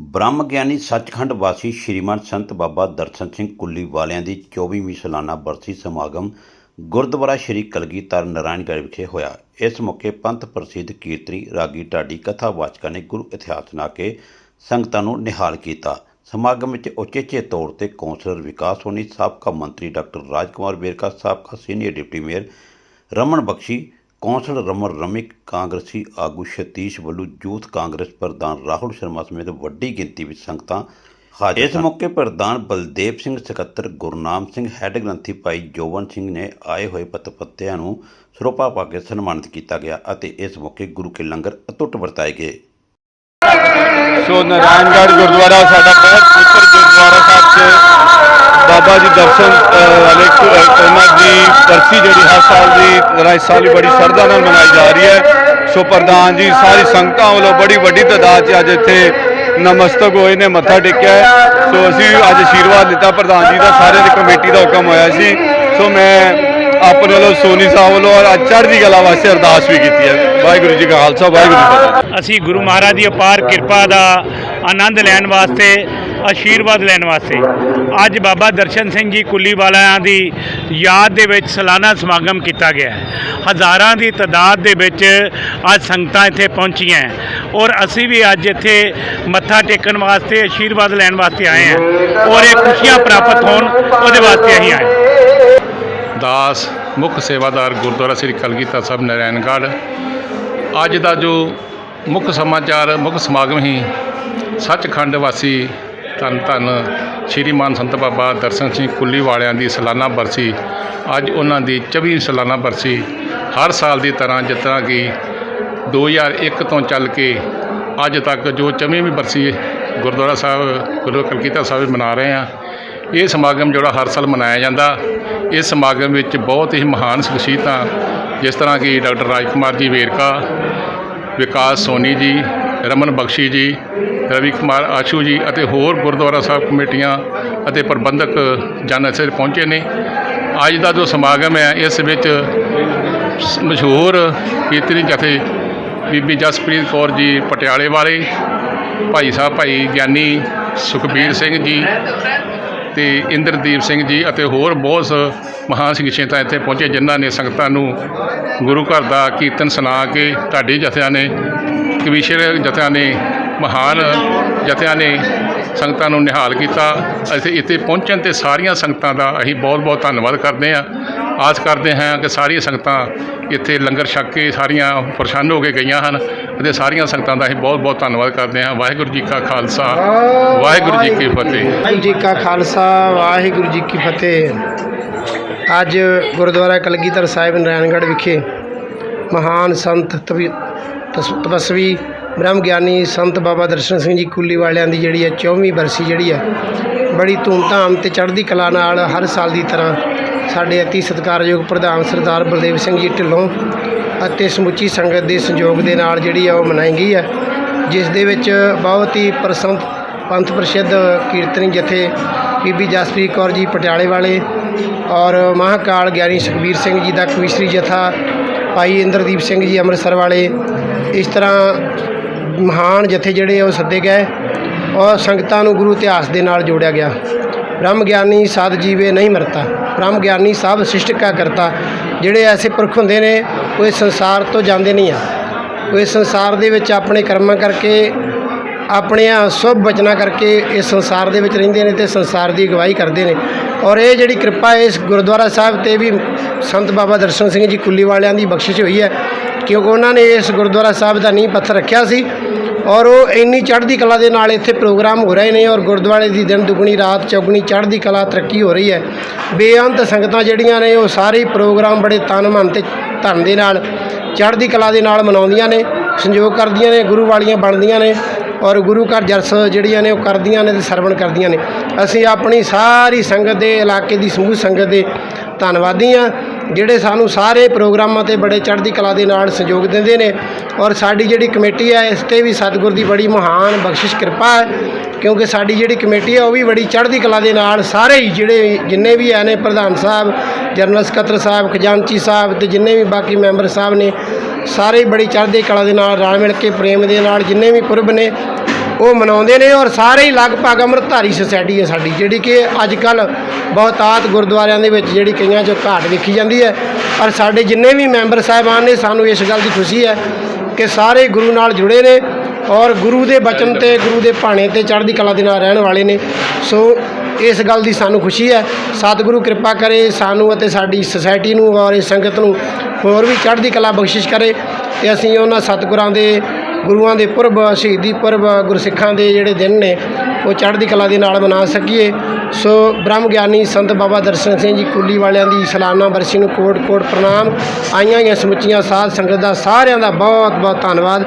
ਬ੍ਰਹਮ ਗਿਆਨੀ ਸੱਚਖੰਡ ਵਾਸੀ ਸ਼੍ਰੀਮਾਨ ਸੰਤ ਬਾਬਾ ਦਰਸ਼ਨ ਸਿੰਘ ਕੁੱਲੀ ਵਾਲਿਆਂ ਦੀ 24ਵੀਂ ਸਾਲਾਨਾ ਬਰਸੀ ਸਮਾਗਮ ਗੁਰਦੁਆਰਾ ਸ਼੍ਰੀ ਕਲਗੀਧਰ ਨਾਰਾਇਣਗੜ੍ਹ ਵਿਖੇ ਹੋਇਆ। ਇਸ ਮੌਕੇ ਪੰਥ ਪ੍ਰਸਿੱਧ ਕੀਰਤਨੀ ਰਾਗੀ ਢਾਡੀ ਕਥਾਵਾਚਕਾਂ ਨੇ ਗੁਰੂ ਇਤਿਹਾਸ ਸੁਣਾ ਕੇ ਸੰਗਤਾਂ ਨੂੰ ਨਿਹਾਲ ਕੀਤਾ। ਸਮਾਗਮ ਵਿੱਚ ਉਚੇਚੇ ਤੌਰ ਤੇ ਕੌਂਸਲਰ ਵਿਕਾਸ ਹੋਣੀ, ਸਾਬਕਾ ਮੰਤਰੀ ਡਾਕਟਰ ਰਾਜਕੁਮਾਰ ਵੇਰਕਾ, ਸਾਬਕਾ senior deputy mayor Raman Bakshi councillor Raman ਰਮਿਕ ਕਾਂਗਰਸੀ ਆਗੂ ਸਤੀਸ਼ ਵੱਲੂ ਯੂਥ ਕਾਂਗਰਸ ਪ੍ਰਧਾਨ ਰਾਹੁਲ ਸ਼ਰਮਾ ਸਮੇਤ ਵੱਡੀ ਗਿਣਤੀ ਵਿੱਚ ਸੰਗਤਾਂ ਹਾਜ਼ਰ ਇਸ ਮੌਕੇ ਪ੍ਰਧਾਨ ਬਲਦੇਵ ਸਿੰਘ ਸਕੱਤਰ ਗੁਰਨਾਮ ਸਿੰਘ ਹੈੱਡ ਗ੍ਰੰਥੀ ਭਾਈ ਜੋਵਨ ਸਿੰਘ ਨੇ ਆਏ ਹੋਏ ਪਤਪੱਤਿਆਂ ਨੂੰ ਸਰੋਪਾ ਪਾ ਕੇ ਸਨਮਾਨਿਤ ਕੀਤਾ ਗਿਆ ਅਤੇ ਇਸ ਮੌਕੇ ਗੁਰੂ ਕੇ ਲੰਗਰ ਅਤੁੱਟ ਵਰਤਾਏ ਗਏ। ਸੋ ਨਾਰਾਇਣਗੜ੍ਹ ਗੁਰਦੁਆਰਾ ਸਾਡਾ ਬਹੁਤ ਪੁੱਤਰ ਗੁਰਦੁਆਰਾ ਸਾਹਿਬ 'ਚ ਬਾਬਾ ਜੀ ਦਰਸ਼ਨ ਵਾਲੇ ਉਹਨਾਂ ਦੀ ਬਰਸੀ ਜਿਹੜੀ ਹਰ ਸਾਲ ਦੀ ਤਰ੍ਹਾਂ ਇਸ ਸਾਲ ਵੀ ਬੜੀ ਸ਼ਰਧਾ ਨਾਲ ਮਨਾਈ ਜਾ ਰਹੀ ਹੈ। ਸੋ ਪ੍ਰਧਾਨ ਜੀ, ਸਾਰੀ ਸੰਗਤਾਂ ਵੱਲੋਂ ਬੜੀ ਵੱਡੀ ਤਾਦਾਦ 'ਚ ਅੱਜ ਇੱਥੇ ਨਮਸਤਕ ਹੋਏ ਨੇ, ਮੱਥਾ ਟੇਕਿਆ ਸੋ ਅਸੀਂ ਅੱਜ ਆਸ਼ੀਰਵਾਦ ਲਿੱਤਾ ਪ੍ਰਧਾਨ ਜੀ ਦਾ, ਸਾਰਿਆਂ ਦੀ ਕਮੇਟੀ ਦਾ ਹੁਕਮ ਹੋਇਆ ਸੀ। ਸੋ ਮੈਂ ਆਪਣੇ ਵੱਲੋਂ ਸੋਨੀ ਸਾਹਿਬ ਵੱਲੋਂ ਅੱਜ ਚੜ੍ਹਦੀ ਕਲਾ ਵਾਸਤੇ ਅਰਦਾਸ ਵੀ ਕੀਤੀ ਹੈ। ਵਾਹਿਗੁਰੂ ਜੀ ਕਾ ਖਾਲਸਾ, ਵਾਹਿਗੁਰੂ ਜੀ ਕੀ ਫਤਿਹ। ਅਸੀਂ ਗੁਰੂ ਮਹਾਰਾਜ ਦੀ ਅਪਾਰ ਕਿਰਪਾ ਦਾ ਆਨੰਦ ਲੈਣ ਵਾਸਤੇ ਆਸ਼ੀਰਵਾਦ ਲੈਣ ਵਾਸਤੇ ਅੱਜ ਬਾਬਾ ਦਰਸ਼ਨ ਸਿੰਘ ਜੀ ਕੁੱਲੀ ਵਾਲਿਆਂ ਦੀ ਯਾਦ ਦੇ ਵਿੱਚ ਸਾਲਾਨਾ ਸਮਾਗਮ ਕੀਤਾ ਗਿਆ ਹੈ। ਹਜ਼ਾਰਾਂ ਦੀ ਤਾਦਾਦ ਦੇ ਵਿੱਚ ਅੱਜ ਸੰਗਤਾਂ ਇੱਥੇ ਪਹੁੰਚੀਆਂ ਔਰ ਅਸੀਂ ਵੀ ਅੱਜ ਇੱਥੇ ਮੱਥਾ ਟੇਕਣ ਵਾਸਤੇ ਆਸ਼ੀਰਵਾਦ ਲੈਣ ਵਾਸਤੇ ਆਏ ਹਾਂ ਔਰ ਇਹ ਖੁਸ਼ੀਆਂ ਪ੍ਰਾਪਤ ਹੋਣ ਉਹਦੇ ਵਾਸਤੇ ਅਸੀਂ ਆਏ ਦਾਸ, ਮੁੱਖ ਸੇਵਾਦਾਰ ਗੁਰਦੁਆਰਾ ਸ੍ਰੀ ਕਲਗੀਧਰ ਸਾਹਿਬ ਨਾਰਾਇਣਗੜ੍ਹ ਅੱਜ ਦਾ ਜੋ ਮੁੱਖ ਸਮਾਚਾਰ, ਮੁੱਖ ਸਮਾਗਮ ਹੀ ਸੱਚਖੰਡ ਵਾਸੀ ਧੰਨ ਧੰਨ ਸ਼੍ਰੀਮਾਨ ਸੰਤ ਬਾਬਾ ਦਰਸ਼ਨ ਸਿੰਘ ਕੁੱਲੀ ਵਾਲਿਆਂ ਦੀ ਸਾਲਾਨਾ ਬਰਸੀ ਅੱਜ ਉਹਨਾਂ ਦੀ 24ਵੀਂ ਸਾਲਾਨਾ ਬਰਸੀ ਹਰ ਸਾਲ ਦੀ ਤਰ੍ਹਾਂ ਜਿਸ ਤਰ੍ਹਾਂ ਕਿ 2001 ਤੋਂ ਚੱਲ ਕੇ ਅੱਜ ਤੱਕ ਜੋ 24ਵੀਂ ਬਰਸੀ ਗੁਰਦੁਆਰਾ ਸਾਹਿਬ, ਗੁਰੂ ਕਲਗੀਧਰ ਸਾਹਿਬ ਮਨਾ ਰਹੇ ਹਾਂ। ਇਹ ਸਮਾਗਮ ਜਿਹੜਾ ਹਰ ਸਾਲ ਮਨਾਇਆ ਜਾਂਦਾ। ਇਸ ਸਮਾਗਮ ਵਿੱਚ ਬਹੁਤ ਹੀ ਮਹਾਨ ਸ਼ਖਸੀਅਤਾਂ, ਜਿਸ ਤਰ੍ਹਾਂ ਕਿ ਡਾਕਟਰ ਰਾਜ ਕੁਮਾਰ ਜੀ ਵੇਰਕਾ, ਵਿਕਾਸ ਸੋਨੀ ਜੀ ਰਮਨ ਬਖਸ਼ੀ ਜੀ, ਰਵੀ ਕੁਮਾਰ ਆਸ਼ੂ ਜੀ ਅਤੇ ਹੋਰ ਗੁਰਦੁਆਰਾ ਸਾਹਿਬ ਕਮੇਟੀਆਂ ਅਤੇ ਪ੍ਰਬੰਧਕ ਜਨ ਇੱਥੇ ਪਹੁੰਚੇ ਨੇ। ਅੱਜ ਦਾ ਜੋ ਸਮਾਗਮ ਹੈ, ਇਸ ਵਿੱਚ ਮਸ਼ਹੂਰ ਕੀਰਤਨੀ ਜਥੇ ਬੀਬੀ ਜਸਪ੍ਰੀਤ ਕੌਰ ਜੀ ਪਟਿਆਲੇ ਵਾਲੇ, ਭਾਈ ਸਾਹਿਬ ਭਾਈ ਗਿਆਨੀ ਸੁਖਬੀਰ ਸਿੰਘ ਜੀ ਤੇ ਇੰਦਰਦੀਪ ਸਿੰਘ ਜੀ ਅਤੇ ਹੋਰ ਬਹੁਤ ਸ- ਮਹਾਨ ਸ਼ਖਸੀਅਤਾਂ ਇੱਥੇ ਪਹੁੰਚੇ, ਜਿਨ੍ਹਾਂ ਨੇ ਸੰਗਤਾਂ ਨੂੰ ਗੁਰੂ ਘਰ ਦਾ ਕੀਰਤਨ ਸੁਣਾ ਕੇ ਢਾਡੀ ਜਥਿਆਂ ਨੇ ਕਵੀਸ਼ਰ ਜਥਿਆਂ ਨੇ ਮਹਾਨ ਜਥਿਆਂ ਨੇ ਸੰਗਤਾਂ ਨੂੰ ਨਿਹਾਲ ਕੀਤਾ। ਅਸੀਂ ਇੱਥੇ ਪਹੁੰਚਣ ਤੇ ਸਾਰੀਆਂ ਸੰਗਤਾਂ ਦਾ ਅਸੀਂ ਬਹੁਤ ਬਹੁਤ ਧੰਨਵਾਦ ਕਰਦੇ ਹਾਂ। ਆਸ ਕਰਦੇ ਹਾਂ ਕਿ ਸਾਰੀਆਂ ਸੰਗਤਾਂ ਇੱਥੇ ਲੰਗਰ ਛਕ ਕੇ ਸਾਰੀਆਂ ਪ੍ਰਸੰਨ ਹੋ ਕੇ ਗਈਆਂ ਹਨ ਅਤੇ ਸਾਰੀਆਂ ਸੰਗਤਾਂ ਦਾ ਅਸੀਂ ਬਹੁਤ ਬਹੁਤ ਧੰਨਵਾਦ ਕਰਦੇ ਹਾਂ। ਵਾਹਿਗੁਰੂ ਜੀ ਕਾ ਖਾਲਸਾ, ਵਾਹਿਗੁਰੂ ਜੀ ਕੀ ਫਤਿਹ। ਵਾਹਿਗੁਰੂ ਜੀ ਕਾ ਖਾਲਸਾ, ਵਾਹਿਗੁਰੂ ਜੀ ਕੀ ਫਤਿਹ। ਅੱਜ ਗੁਰਦੁਆਰਾ ਕਲਗੀਧਰ ਸਾਹਿਬ ਨਾਰਾਇਣਗੜ੍ਹ ਵਿਖੇ ਮਹਾਨ ਸੰਤ ਤਪੀ- ਤਸ- ਤਪਸਵੀ ਬ੍ਰਹਮ ਗਿਆਨੀ ਸੰਤ ਬਾਬਾ ਦਰਸ਼ਨ ਸਿੰਘ ਜੀ ਕੁੱਲੀ ਵਾਲਿਆਂ ਦੀ ਜਿਹੜੀ ਹੈ 24ਵੀਂ ਬਰਸੀ ਜਿਹੜੀ ਹੈ, ਬੜੀ ਧੂਮਧਾਮ ਤੇ ਚੜ੍ਹਦੀ ਕਲਾ ਨਾਲ ਹਰ ਸਾਲ ਦੀ ਤਰ੍ਹਾਂ ਸਾਡੇ ਅਤੀ ਸਤਿਕਾਰਯੋਗ ਪ੍ਰਧਾਨ ਸਰਦਾਰ ਬਲਦੇਵ ਸਿੰਘ ਜੀ ਢਿੱਲੋਂ ਅਤੇ ਸਮੁੱਚੀ ਸੰਗਤ ਦੇ ਸੰਯੋਗ ਦੇ ਨਾਲ ਜਿਹੜੀ ਆ ਉਹ ਮਨਾਈ ਗਈ ਹੈ, ਜਿਸ ਦੇ ਵਿੱਚ ਬਹੁਤ ਹੀ ਪ੍ਰਸੰਤ ਪੰਥ ਪ੍ਰਸਿੱਧ ਕੀਰਤਨੀ ਜਥੇ ਬੀਬੀ ਜਸਪ੍ਰੀਤ ਕੌਰ ਜੀ ਪਟਿਆਲੇ ਵਾਲੇ ਔਰ ਮਹਾਕਾਲ ਗਿਆਨੀ ਸੁਖਬੀਰ ਸਿੰਘ ਜੀ ਦਾ ਕਵੀਸ਼ਰੀ ਜਥਾ ਭਾਈ ਇੰਦਰਦੀਪ ਸਿੰਘ ਜੀ ਅੰਮ੍ਰਿਤਸਰ ਵਾਲੇ ਇਸ ਤਰ੍ਹਾਂ ਮਹਾਨ ਜਥੇ ਜਿਹੜੇ ਉਹ ਸੱਦੇ ਗਏ ਔਰ ਸੰਗਤਾਂ ਨੂੰ ਗੁਰੂ ਇਤਿਹਾਸ ਦੇ ਨਾਲ ਜੋੜਿਆ ਗਿਆ। ਬ੍ਰਹਮ ਗਿਆਨੀ ਸਾਧ ਜੀਵੇ ਨਹੀਂ ਮਰਤਾ। ਬ੍ਰਹਮ ਗਿਆਨੀ ਸਭ ਸ੍ਰਿਸ਼ਟ ਕਾ ਕਰਤਾ। ਜਿਹੜੇ ਐਸੇ ਪੁਰਖ ਹੁੰਦੇ ਨੇ, ਉਹ ਇਸ ਸੰਸਾਰ ਤੋਂ ਜਾਂਦੇ ਨਹੀਂ ਆ। ਉਹ ਇਸ ਸੰਸਾਰ ਦੇ ਵਿੱਚ ਆਪਣੇ ਕਰਮਾਂ ਕਰਕੇ ਆਪਣੀਆਂ ਸੁਭ ਬਚਨਾ ਕਰਕੇ ਇਸ ਸੰਸਾਰ ਦੇ ਵਿੱਚ ਰਹਿੰਦੇ ਨੇ ਤੇ ਸੰਸਾਰ ਦੀ ਅਗਵਾਈ ਕਰਦੇ ਨੇ। ਔਰ ਇਹ ਜਿਹੜੀ ਕਿਰਪਾ ਇਸ ਗੁਰਦੁਆਰਾ ਸਾਹਿਬ ਤੇ ਵੀ ਸੰਤ ਬਾਬਾ ਦਰਸ਼ਨ ਸਿੰਘ ਜੀ ਕੁੱਲੀ ਵਾਲਿਆਂ ਦੀ ਬਖਸ਼ਿਸ਼ ਹੋਈ ਹੈ ਕਿਉਂਕਿ ਉਹਨਾਂ ਨੇ ਇਸ ਗੁਰਦੁਆਰਾ ਸਾਹਿਬ ਦਾ ਨੀਂਹ ਪੱਥਰ ਰੱਖਿਆ ਸੀ ਔਰ ਉਹ ਇੰਨੀ ਚੜ੍ਹਦੀ ਕਲਾ ਦੇ ਨਾਲ ਇੱਥੇ ਪ੍ਰੋਗਰਾਮ ਹੋ ਰਹੇ ਨੇ ਔਰ ਗੁਰਦੁਆਰੇ ਦੀ ਦਿਨ ਦੁਗਣੀ, ਰਾਤ ਚੌਗਣੀ ਚੜ੍ਹਦੀ ਕਲਾ ਤਰੱਕੀ ਹੋ ਰਹੀ ਹੈ। ਬੇਅੰਤ ਸੰਗਤਾਂ ਜਿਹੜੀਆਂ ਨੇ ਉਹ ਸਾਰੇ ਪ੍ਰੋਗਰਾਮ ਬੜੇ ਤਨ ਮਨ ਤੇ ਧਨ ਦੇ ਨਾਲ, ਚੜ੍ਹਦੀ ਕਲਾ ਦੇ ਨਾਲ ਮਨਾਉਂਦੀਆਂ ਨੇ, ਸੰਯੋਗ ਕਰਦੀਆਂ ਨੇ, ਗੁਰੂ ਵਾਲੀਆਂ ਬਣਦੀਆਂ ਨੇ ਔਰ ਗੁਰੂ ਘਰ ਜਰਸ ਜਿਹੜੀਆਂ ਨੇ ਉਹ ਕਰਦੀਆਂ ਨੇ ਤੇ ਸਰਵਣ ਕਰਦੀਆਂ ਨੇ। ਅਸੀਂ ਆਪਣੀ ਸਾਰੀ ਸੰਗਤ ਦੇ, ਇਲਾਕੇ ਦੀ ਸਮੂਹ ਸੰਗਤ ਦੇ ਧੰਨਵਾਦੀ ਆ ਜਿਹੜੇ ਸਾਨੂੰ ਸਾਰੇ ਪ੍ਰੋਗਰਾਮਾਂ ਤੇ ਬੜੇ ਚੜ੍ਹਦੀ ਕਲਾ ਦੇ ਨਾਲ ਸਹਿਯੋਗ ਦਿੰਦੇ ਨੇ ਔਰ ਸਾਡੀ ਜਿਹੜੀ ਕਮੇਟੀ ਹੈ, ਇਸ ਤੇ ਵੀ ਸਤਿਗੁਰ ਦੀ ਬੜੀ ਮਹਾਨ ਬਖਸ਼ਿਸ਼ ਕਿਰਪਾ ਹੈ, ਕਿਉਂਕਿ ਸਾਡੀ ਜਿਹੜੀ ਕਮੇਟੀ ਹੈ, ਉਹ ਵੀ ਬੜੀ ਚੜ੍ਹਦੀ ਕਲਾ ਦੇ ਨਾਲ ਸਾਰੇ ਹੀ ਜਿਹੜੇ ਜਿੰਨੇ ਵੀ ਆ ਨੇ ਪ੍ਰਧਾਨ ਸਾਹਿਬ, ਜਨਰਲ ਸਕੱਤਰ ਸਾਹਿਬ, ਖਜ਼ਾਨਚੀ ਸਾਹਿਬ ਤੇ ਜਿੰਨੇ ਵੀ ਬਾਕੀ ਮੈਂਬਰ ਸਾਹਿਬ ਨੇ, ਸਾਰੇ ਬੜੀ ਚੜ੍ਹਦੀ ਕਲਾ ਦੇ ਨਾਲ ਰਲ ਮਿਲ ਕੇ, ਪ੍ਰੇਮ ਦੇ ਨਾਲ ਜਿੰਨੇ ਵੀ ਪੁਰਬ ਨੇ ਉਹ ਮਨਾਉਂਦੇ ਨੇ ਔਰ ਸਾਰੇ ਹੀ ਲਗਭਗ ਅੰਮ੍ਰਿਤਧਾਰੀ ਸੁਸਾਇਟੀ ਹੈ ਸਾਡੀ, ਜਿਹੜੀ ਕਿ ਅੱਜ ਕੱਲ ਬਹੁਤਾਤ ਗੁਰਦੁਆਰਿਆਂ ਦੇ ਵਿੱਚ ਜਿਹੜੀ ਕਈਆਂ 'ਚ ਘਾਟ ਵੇਖੀ ਜਾਂਦੀ ਹੈ। ਔਰ ਸਾਡੇ ਜਿੰਨੇ ਵੀ ਮੈਂਬਰ ਸਾਹਿਬਾਨ ਨੇ, ਸਾਨੂੰ ਇਸ ਗੱਲ ਦੀ ਖੁਸ਼ੀ ਹੈ ਕਿ ਸਾਰੇ ਗੁਰੂ ਨਾਲ ਜੁੜੇ ਨੇ ਔਰ ਗੁਰੂ ਦੇ ਬਚਨ ਤੇ, ਗੁਰੂ ਦੇ ਭਾਣੇ ਤੇ ਚੜ੍ਹਦੀ ਕਲਾ ਦੇ ਨਾਲ ਰਹਿਣ ਵਾਲੇ ਨੇ। ਸੋ ਇਸ ਗੱਲ ਦੀ ਸਾਨੂੰ ਖੁਸ਼ੀ ਹੈ। ਸਤਿਗੁਰੂ ਕਿਰਪਾ ਕਰੇ ਸਾਨੂੰ ਅਤੇ ਸਾਡੀ ਸੁਸਾਇਟੀ ਨੂੰ ਔਰ ਇਸ ਸੰਗਤ ਨੂੰ ਹੋਰ ਵੀ ਚੜ੍ਹਦੀ ਕਲਾ ਬਖਸ਼ਿਸ਼ ਕਰੇ ਤੇ ਅਸੀਂ ਉਹਨਾਂ ਸਤਿਗੁਰਾਂ ਦੇ ਗੁਰੂਆਂ ਦੇ ਪੁਰਬ, ਸ਼ਹੀਦੀ ਪੁਰਬ, ਗੁਰਸਿੱਖਾਂ ਦੇ ਜਿਹੜੇ ਦਿਨ ਨੇ, ਉਹ ਚੜ੍ਹਦੀ ਕਲਾ ਦੇ ਨਾਲ ਮਨਾ ਸਕੀਏ। ਸੋ ਬ੍ਰਹਮ ਗਿਆਨੀ ਸੰਤ ਬਾਬਾ ਦਰਸ਼ਨ ਸਿੰਘ ਜੀ ਕੁੱਲੀ ਵਾਲਿਆਂ ਦੀ ਸਾਲਾਨਾ ਬਰਸੀ ਨੂੰ ਕੋਟ ਕੋਟ ਪ੍ਰਣਾਮ। ਆਈਆਂ ਹੋਈਆਂ ਸਮੁੱਚੀਆਂ ਸਾਧ ਸੰਗਤ ਦਾ ਸਾਰਿਆਂ ਦਾ ਬਹੁਤ ਬਹੁਤ ਧੰਨਵਾਦ।